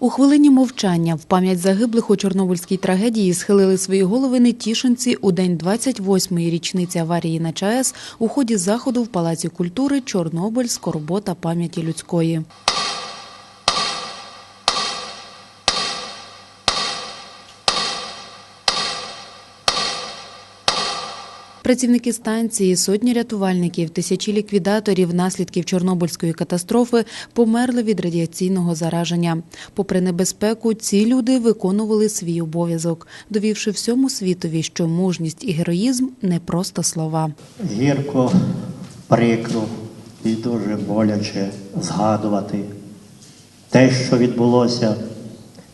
У хвилині мовчання в пам'ять загиблих у Чорнобильській трагедії схилили свої голови нетішинці у день 28-ї річниці аварії на ЧАЕС у ході заходу в Палаці культури Чорнобиль скорбота пам'яті людської. Працівники станції, сотні рятувальників, тисячі ліквідаторів наслідків Чорнобильської катастрофи померли від радіаційного зараження. Попри небезпеку, ці люди виконували свій обов'язок, довівши всьому світові, що мужність і героїзм не просто слова. гірко, прикро і дуже боляче згадувати те, що відбулося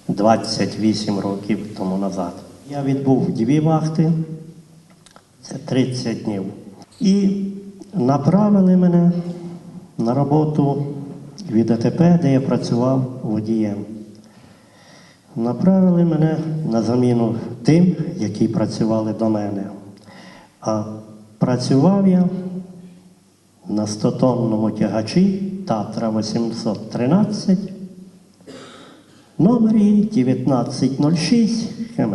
28 років тому назад. Я відбув дві вахти, це 30 днів. І направили мене на роботу від АТП, де я працював водієм. Направили мене на заміну тим, які працювали до мене. А працював я на 100-тонному тягачі Татра 813, номері 1906 хм.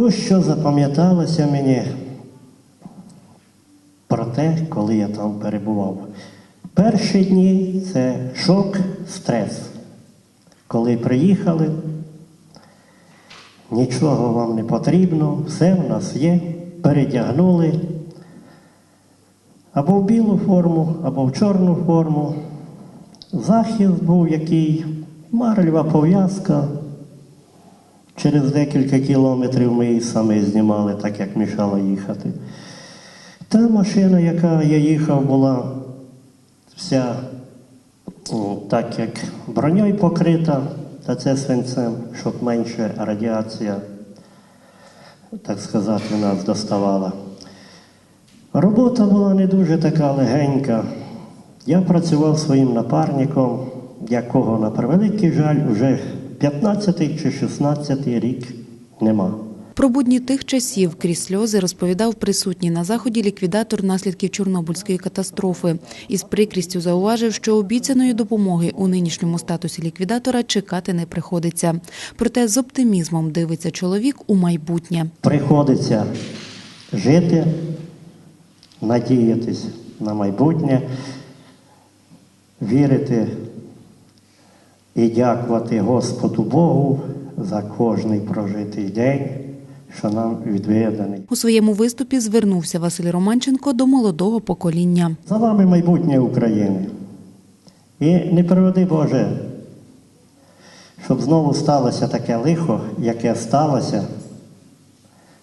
Ось що запам'яталося мені про те, коли я там перебував. Перші дні це шок, стрес. Коли приїхали, нічого вам не потрібно, все в нас є, передягнули або в білу форму, або в чорну форму. Захист був який, марлева пов'язка. Через декілька кілометрів ми її самі знімали, так як мішало їхати. Та машина, яка я їхав, була вся так як броньою покрита, та це свинцем, щоб менше радіація, так сказати, нас доставала. Робота була не дуже така легенька. Я працював своїм напарником, якого, на превеликий жаль, вже 15 чи 16 рік нема. Про будні тих часів крізь сльози розповідав присутній на заході ліквідатор наслідків Чорнобильської катастрофи. Із прикрістю зауважив, що обіцяної допомоги у нинішньому статусі ліквідатора чекати не приходиться. Проте з оптимізмом дивиться чоловік у майбутнє. Приходиться жити, надіятись на майбутнє, вірити і дякувати Господу Богу за кожний прожитий день, що нам відведений, У своєму виступі звернувся Василь Романченко до молодого покоління. За вами майбутнє України. І не приведи Боже, щоб знову сталося таке лихо, яке сталося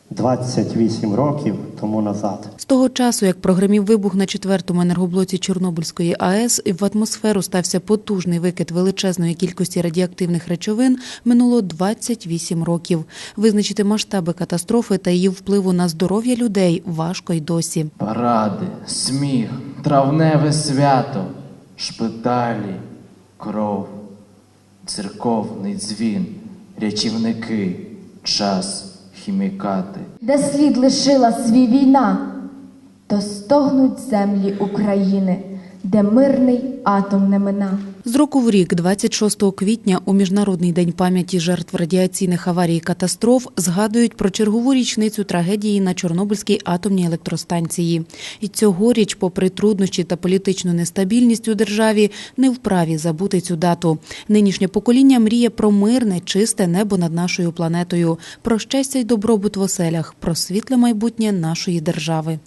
28 років тому назад. З того часу, як прогремів вибух на четвертому енергоблоці Чорнобильської АЕС, і в атмосферу стався потужний викид величезної кількості радіоактивних речовин, минуло 28 років. Визначити масштаби катастрофи та її впливу на здоров'я людей важко й досі. Паради, сміх, травневе свято, шпиталі, кров, церковний дзвін, рятівники, час, хімікати. де слід лишила свій війна, то стогнуть землі України, де мирний атом не мина. З року в рік, 26 квітня, у Міжнародний день пам'яті жертв радіаційних аварій і катастроф згадують про чергову річницю трагедії на Чорнобильській атомній електростанції. І цьогоріч, попри труднощі та політичну нестабільність у державі, не вправі забути цю дату. Нинішнє покоління мріє про мирне, чисте небо над нашою планетою, про щастя й добробут в оселях, про світле майбутнє нашої держави.